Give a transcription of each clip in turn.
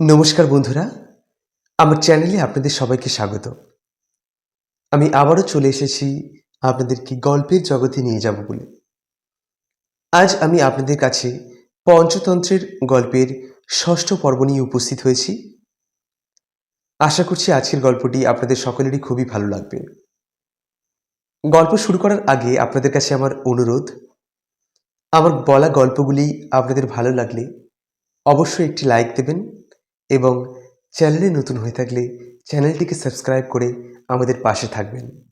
নমস্কার বন্ধুরা, আমার চ্যানেলে আপনাদের সবাইকে স্বাগত। আমি আবারও চলে এসেছি আপনাদেরকে গল্পের জগতে নিয়ে যাব বলে। আজ আমি আপনাদের কাছে পঞ্চতন্ত্রের গল্পের ষষ্ঠ পর্ব নিয়ে উপস্থিত হয়েছি। আশা করছি আজকের গল্পটি আপনাদের সকলেরই খুবই ভালো লাগবে। গল্প শুরু করার আগে আপনাদের কাছে আমার অনুরোধ, আমার বলা গল্পগুলি আপনাদের ভালো লাগলে অবশ্যই একটি লাইক দেবেন এবং চ্যানেলে নতুন হয়ে থাকলে চ্যানেলটিকে সাবস্ক্রাইব করে আমাদের পাশে থাকবেন।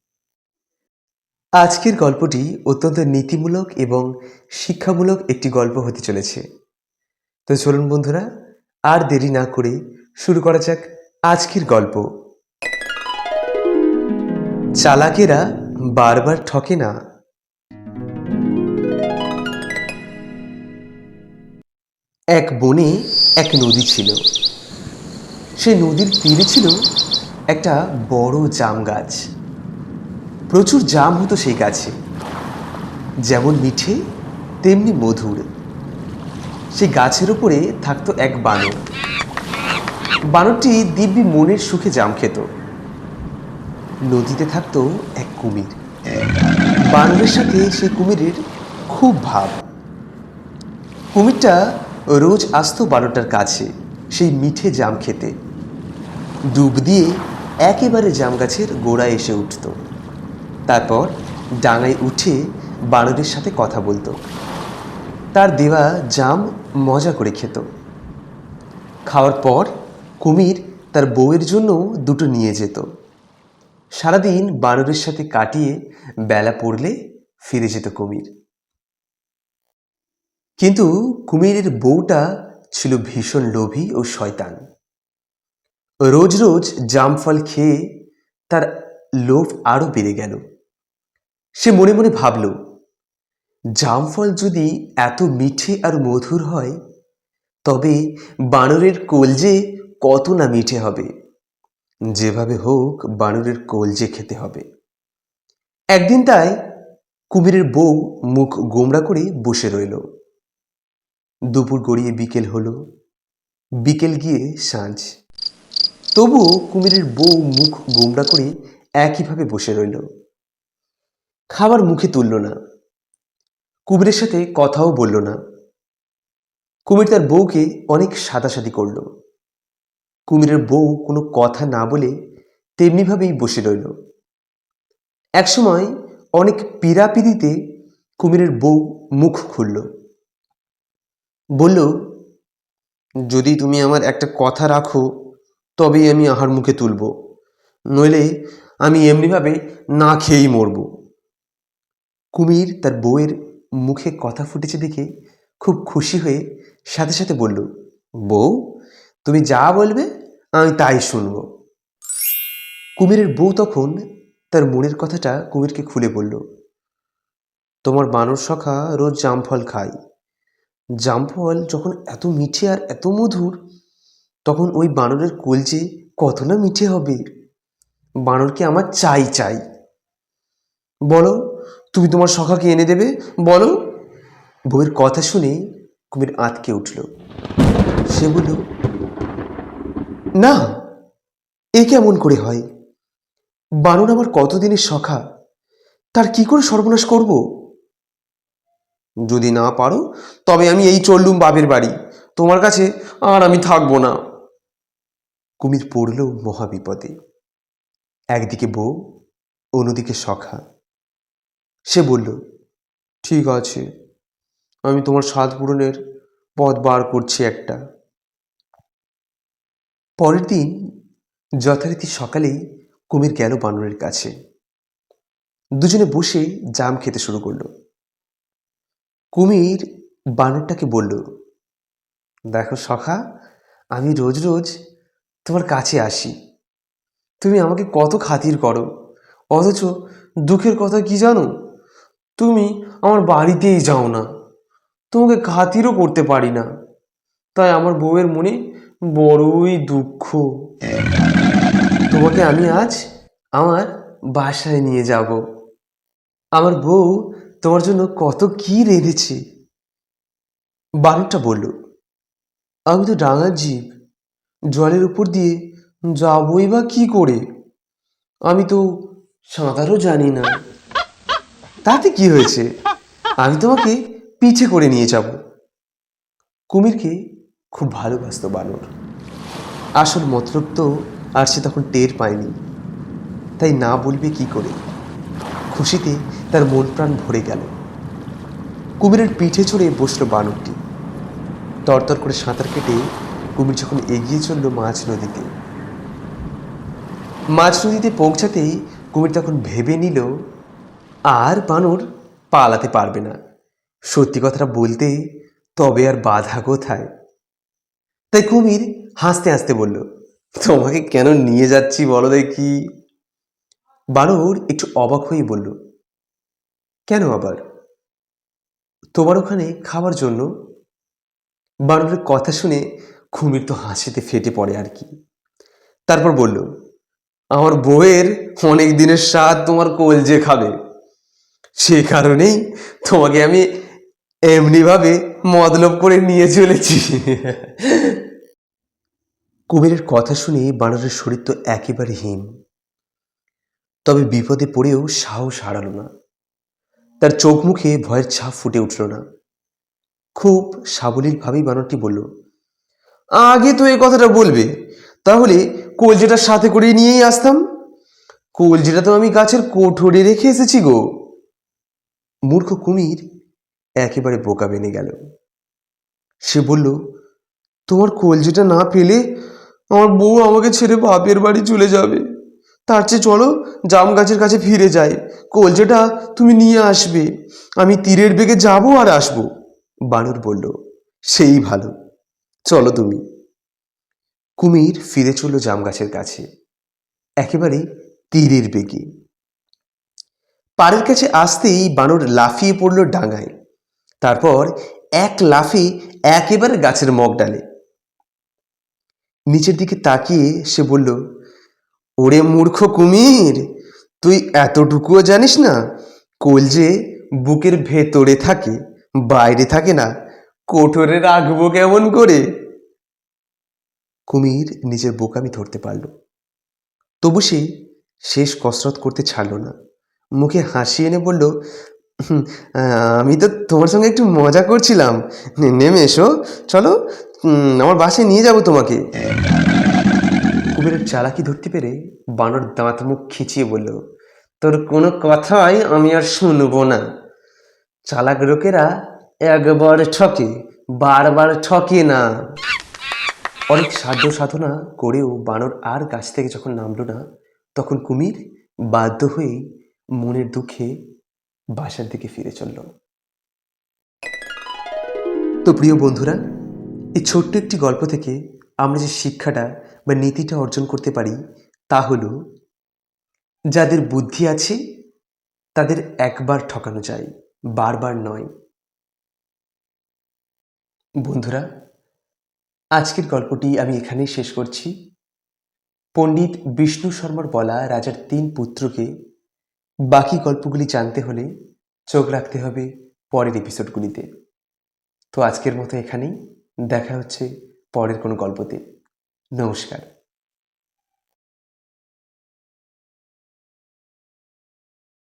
আজকের গল্পটি অত্যন্ত নীতিমূলক এবং শিক্ষামূলক একটি গল্প হতে চলেছে। তো চলুন বন্ধুরা, আর দেরি না করে শুরু করা যাক আজকের গল্প। চালাকেরা বারবার ঠকে না। এক বনে এক নদী ছিল। সেই নদীর তীরে ছিল একটা বড় জাম গাছ। প্রচুর জাম হতো সেই গাছে। যেমন মিঠে, তেমনি মধুর। সেই গাছের উপরে থাকতো এক বানর। বানরটি দিব্যি মনের সুখে জাম খেত। নদীতে থাকতো এক কুমির। বানরের সাথে সেই কুমিরের খুব ভাব। কুমিরটা রোজ আসতো বানরটার কাছে, সেই মিঠে জাম খেতে। ডুব দিয়ে একেবারে জাম গাছের গোড়ায় এসে উঠত। তারপর ডাঙায় উঠে বানরের সাথে কথা বলতো। তার দেওয়া জাম মজা করে খেত। খাওয়ার পর কুমির তার বউয়ের জন্য দুটো নিয়ে যেত। সারাদিন বানরের সাথে কাটিয়ে বেলা পড়লে ফিরে যেত কুমির। কিন্তু কুমিরের বউটা ছিল ভীষণ লোভী ও শয়তান। রোজ রোজ জামফল খেয়ে তার লোভ আরও বেড়ে গেল। সে মনে মনে ভাবল জামফল যদি এত মিঠে আর মধুর হয়, তবে বানরের কলজে কত না মিঠে হবে। যেভাবে হোক বানরের কলজে খেতে হবে। একদিন তাই কুমিরের বউ মুখ গোমড়া করে বসে রইল। দুপুর গড়িয়ে বিকেল হলো। বিকেল গিয়ে সাঁঝ তবুও কুমিরের বউ মুখ গোমড়া করে একইভাবে বসে রইল। খাবার মুখে তুলল না। কুমিরের সাথে কথাও বলল না। কুমির তার বউকে অনেক সাদাসাদি করল। কুমিরের বউ কোনো কথা না বলে তেমনিভাবেই বসে রইল। একসময় অনেক পীড়াপিড়িতে কুমিরের বউ মুখ খুলল। বলল, যদি তুমি আমার একটা কথা রাখো তবেই আমি আহার মুখে তুলব। নইলে আমি এমনিভাবে না খেয়েই মরব। কুমির তার বউয়ের মুখে কথা ফুটেছে দেখে খুব খুশি হয়ে সাথে সাথে বলল, বউ, তুমি যা বলবে আমি তাই শুনব। কুমিরের বউ তখন তার মনের কথাটা কুমিরকে খুলে বলল, তোমার বানর সখা রোজ জামফল খায়। জামফল যখন এত মিঠে আর এত মধুর তখন ওই বানরের কলজে কত না মিঠে হবে। বানরকে আমার চাই চাই। বলো, তুমি তোমার সখাকে এনে দেবে? বলো। বউয়ের কথা শুনে কুমির আঁতকে উঠল। সে বলল, না, এ কেমন করে হয়? বানর আমার কতদিনের সখা, তার কি করে সর্বনাশ করব? যদি না পারো, তবে আমি এই চললুম বাপের বাড়ি। তোমার কাছে আর আমি থাকব না। কুমির পড়ল মহাবিপদে। একদিকে বউ, অন্যদিকে সখা। সে বলল, ঠিক আছে, আমি তোমার স্বাদ পূরণের পথ বার করছি একটা। পরের দিন যথারীতি সকালেই কুমির গেল বানরের কাছে। দুজনে বসে জাম খেতে শুরু করল। কুমির বানরটাকে বলল, দেখো সখা, আমি রোজ রোজ তোমার কাছে আসি। তুমি আমাকে কত খাতির করো, অথচ দুঃখের কথা কি জানো? তুমি আমার বাড়িতেই যাও না, তোমাকে খাতিরও করতে পারি না। তাই আমার বউয়ের মনে বড়ই দুঃখ। তোমাকে আমি আজ আমার বাসায় নিয়ে যাব। আমার বউ তোমার জন্য কত কি রেঁধেছে। বানরটা বলল, আমি তো ডাঙার জীব জলের উপর দিয়ে যাবই বা কি করে? আমি তো সাঁতারও জানি না। তাতে কি হয়েছে? আমি তোমাকে পিছে করে নিয়ে যাব। কুমিরকে খুব ভালোবাসত বানর। আসল মতলব তো আর সে তখন টের পায়নি। তাই না বলবে কি করে? খুশিতে তার মন প্রাণ ভরে গেল। কুমিরের পিঠে চড়ে বসল বানরটি। তরতর করে সাঁতার কেটে কুমির যখন এগিয়ে চলল মাছ নদীতে মাছ নদীতে পৌঁছাতেই কুমির তখন ভেবে নিল, আর বানর পালাতে পারবে না। সত্যি কথাটা বলতে তবে আর বাধা কোথায়? তাই কুমির হাসতে হাসতে বলল, তোমাকে কেন নিয়ে যাচ্ছি বলো দেখি? বানর একটু অবাক হয়ে বলল, কেন আবার? তোমার ওখানে খাওয়ার জন্য? বানরের কথা শুনে কুমির তো হাসিতে ফেটে পড়ে আর কি। তারপর বলল, আমার বউয়ের অনেক দিনের স্বাদ তোমার কলজে খাবে। সে কারণেই তোমাকে আমি এমনিভাবে মতলব করে নিয়ে চলেছি। কুমিরের কথা শুনে বানরের শরীর তো একেবারে হিম। তবে বিপদে পড়েও সাহস হারালো না। তার চোখ মুখে ভয়ের ছাপ ফুটে উঠল না। খুব সাবলীলভাবেই বানরটি বলল আগে তো এই কথাটা বলবে। তাহলে কলজেটা সাথে করে নিয়েই আসতাম। কলজিটা তো আমি গাছের কোঠরে রেখে এসেছি গো। মূর্খ কুমির একেবারে বোকা বেনে গেল। সে বলল, তোমার কলজিটা না পেলে আমার বউ আমাকে ছেড়ে বাপের বাড়ি চলে যাবে। তার চেয়ে চলো জাম গাছের কাছে ফিরে যাই। কলজেটা তুমি নিয়ে আসবে। আমি তীরের বেগে যাব আর আসব। বানর বলল, সেই ভালো। চলো তুমি। কুমির ফিরে চলল জাম গাছের কাছে। একেবারে তীরের বেগে। পাড়ের কাছে আসতেই বানর লাফিয়ে পড়ল ডাঙায়। তারপর এক লাফে একেবারে গাছের মগ ডালে। নিচের দিকে তাকিয়ে সে বলল, ওরে মূর্খ কুমির, তুই এতটুকুও জানিস না কলজে বুকের ভেতরে থাকে, বাইরে থাকে না কোঠরে রাখব কেমন করে? কুমির নিজের বোকামি ধরতে পারল। তবু সে শেষ কসরত করতে ছাড়ল না। মুখে হাসি এনে বলল আমি তো তোমার সঙ্গে একটু মজা করছিলাম। নেমে এসো। চলো আমার বাসে নিয়ে যাব তোমাকে। কুমিরের চালাকি ধরতে পেরে বানর দাঁত মুখ খিচিয়ে বলল, তোর কোনো কথাই আমি আর শুনব না। চালাক লোকেরা একবার ঠকে বারবার ঠকে না। অনেক সাধ্য সাধনা করেও বানর আর গাছ থেকে যখন নামলো না, তখন কুমির বাধ্য হয়ে মনের দুঃখে বাসার দিকে ফিরে চলল। তো প্রিয় বন্ধুরা, এই ছোট্ট একটি গল্প থেকে আমরা যে শিক্ষাটা বা নীতিটা অর্জন করতে পারি তা হলো, যাদের বুদ্ধি আছে, তাদের একবার ঠকানো যায়, বারবার নয়। বন্ধুরা, আজকের গল্পটি আমি এখানেই শেষ করছি। পণ্ডিত বিষ্ণু শর্মার বলা রাজার তিন পুত্রকে বাকি গল্পগুলি জানতে হলে চোখ রাখতে হবে পরের এপিসোডগুলিতে তো আজকের মতো এখানেই, দেখা হচ্ছে পরের কোনো গল্পতে। নমস্কার।